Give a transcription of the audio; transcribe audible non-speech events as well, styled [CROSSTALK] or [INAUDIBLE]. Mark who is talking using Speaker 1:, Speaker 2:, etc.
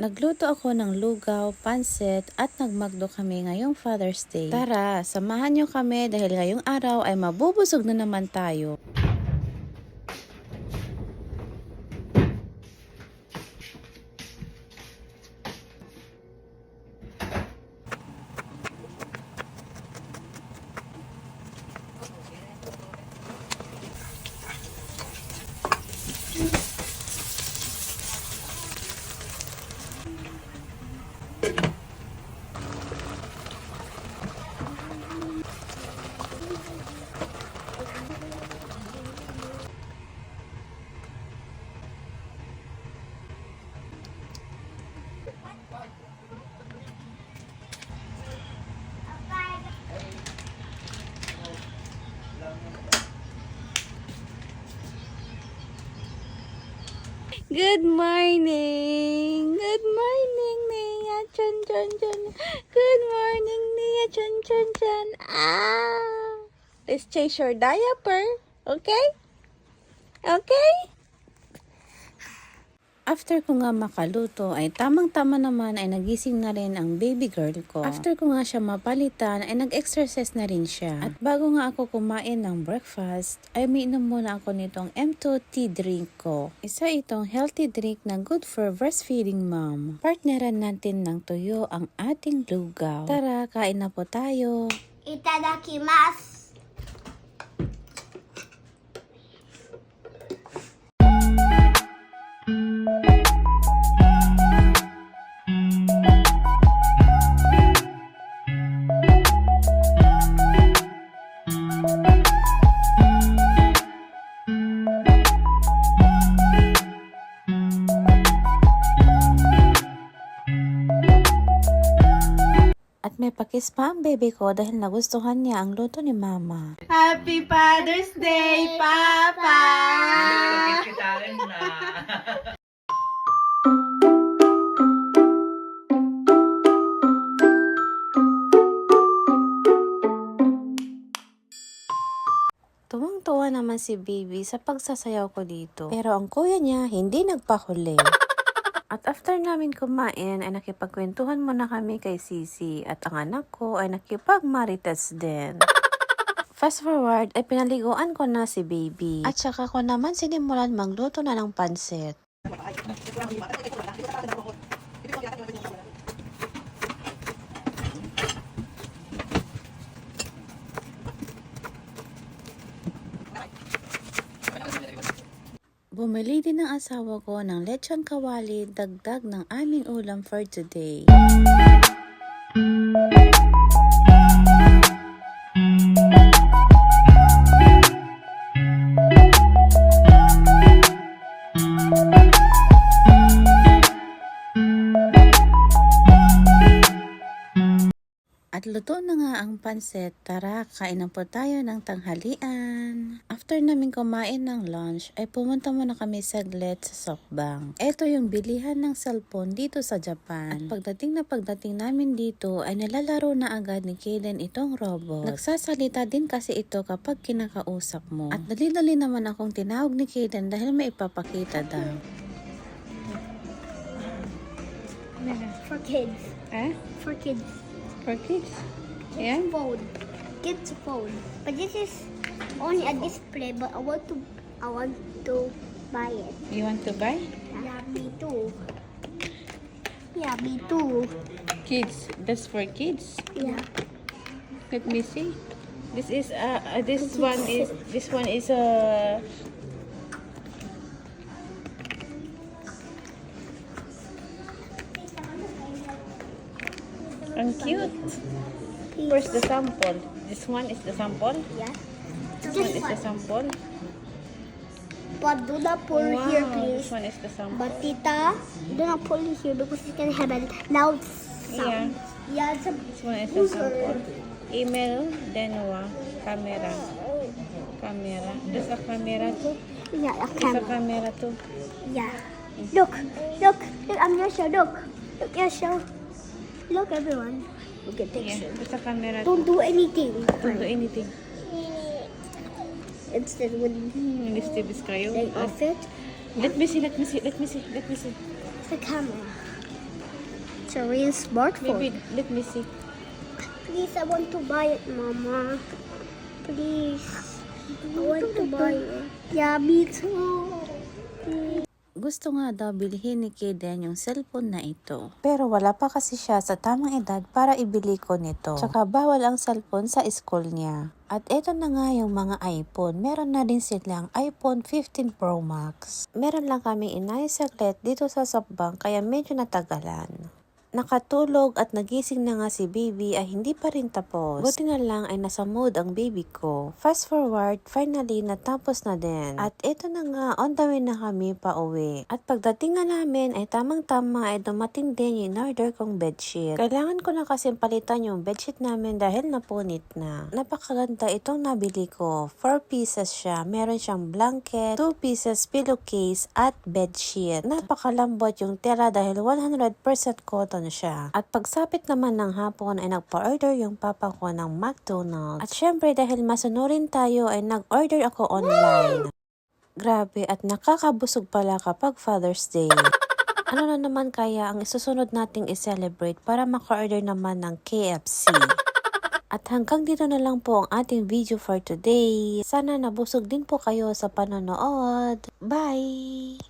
Speaker 1: Nagluto ako ng lugaw, pansit at nagmagdo kami ngayong Father's Day. Tara, samahan niyo kami dahil ngayong araw ay mabubusog na naman tayo. Good morning! Good morning, Nia! Chan, chan, chan! Good morning, Nia! Chan, chan, chan! Ah! Let's change your diaper, okay? Okay? After ko nga makaluto ay tamang-tama naman ay nagising na rin ang baby girl ko. After ko nga siya mapalitan ay nag-exercise na rin siya. At bago nga ako kumain ng breakfast ay umiinom muna ako nitong M2 tea drink ko. Isa itong healthy drink na good for breastfeeding mom. Partneran natin ng tuyo ang ating lugaw. Tara, kain na po tayo.
Speaker 2: い
Speaker 1: At may pakis pa ang baby ko dahil nagustuhan niya ang luto ni mama.
Speaker 3: Happy Father's Day, Papa!
Speaker 1: Tuwang-tuwa naman si baby sa pagsasayaw ko dito. Pero ang kuya niya hindi nagpahuli. At after namin kumain ay nakipagkwentuhan muna kami kay Sisi at ang anak ko ay nakipagmarites din. [LAUGHS] Fast forward ay pinaliguan ko na si baby. At saka ko naman sinimulan magluto na ng pansit. Bumili din ang asawa ko ng lechon kawali dagdag ng aming ulam for today. At luto na nga ang pansit. Tara, kain na po tayo ng tanghalian. After namin kumain ng lunch, ay pumunta muna kami saglit sa softbank. Ito yung bilihan ng cellphone dito sa Japan. At pagdating na pagdating namin dito, ay nalalaro na agad ni Kaden itong robot. Nagsasalita din kasi ito kapag kinakausap mo. At dali-dali naman akong tinawag ni Kaden dahil may ipapakita daw.
Speaker 2: For kids.
Speaker 1: Eh?
Speaker 2: For kids.
Speaker 1: For kids?
Speaker 2: Kids phone. Kids phone. But this is only a display, but I want to I want to buy it.
Speaker 1: You want to buy?
Speaker 2: Yeah, me too. Yeah, me too.
Speaker 1: Kids. That's for kids.
Speaker 2: Yeah.
Speaker 1: Let me see. This is uh, uh this one is this one is a ang cute. Where's the sample? This one is the sample.
Speaker 2: Yeah.
Speaker 1: This one is the sample.
Speaker 2: But do not pull
Speaker 1: Wow,
Speaker 2: here,
Speaker 1: this
Speaker 2: please.
Speaker 1: one is the sample.
Speaker 2: But Tita, do not pull it here because it can have a loud sound. Yeah, it's a
Speaker 1: This one is the sample. Email, Denwa, camera, camera. There's a camera too.
Speaker 2: yeah, a
Speaker 1: There's a
Speaker 2: camera.
Speaker 1: camera too.
Speaker 2: Yeah. Look, look, look, I'm gonna show, look. Look, gonna show. Look, everyone. Look at
Speaker 1: Yeah, camera.
Speaker 2: Don't do anything.
Speaker 1: Don't do anything.
Speaker 2: Instead, when
Speaker 1: Ministibis kayo.
Speaker 2: they off it,
Speaker 1: Let me see, let me see, let me see, let me see.
Speaker 2: it's the camera. It's a real smartphone.
Speaker 4: Maybe, let me see.
Speaker 2: Please, I want to buy it, Mama. Please. I want to buy it. Yeah, me too.
Speaker 5: Gusto nga daw bilhin ni Kaden yung cellphone na ito. Pero wala pa kasi siya sa tamang edad para ibili ko nito. Tsaka bawal ang cellphone sa school niya. At eto na nga yung mga iPhone. Meron na din silang iPhone 15 Pro Max. Meron lang kami inayos saglit dito sa Softbank kaya medyo natagalan. Nakatulog at nagising na nga si baby ay hindi pa rin tapos. Buti na lang ay nasa mood ang baby ko. Fast forward, finally natapos na din. At ito na nga, on the way na kami pa uwi. At pagdating nga namin ay tamang-tama ay dumating din yung in-order kong bedsheet. Kailangan ko na kasi palitan yung bedsheet namin dahil napunit na. Napakaganda itong nabili ko. 4 pieces siya. Meron siyang blanket, 2 pieces pillowcase at bedsheet. Napakalambot yung tela dahil 100% cotton siya. At pagsapit naman ng hapon ay nagpa-order yung papa ko ng McDonald's. At syempre dahil masunurin tayo ay nag-order ako online. Grabe at nakakabusog pala kapag Father's Day. Ano na naman kaya ang isusunod nating i-celebrate para maka-order naman ng KFC? At hanggang dito na lang po ang ating video for today. Sana nabusog din po kayo sa panonood. Bye!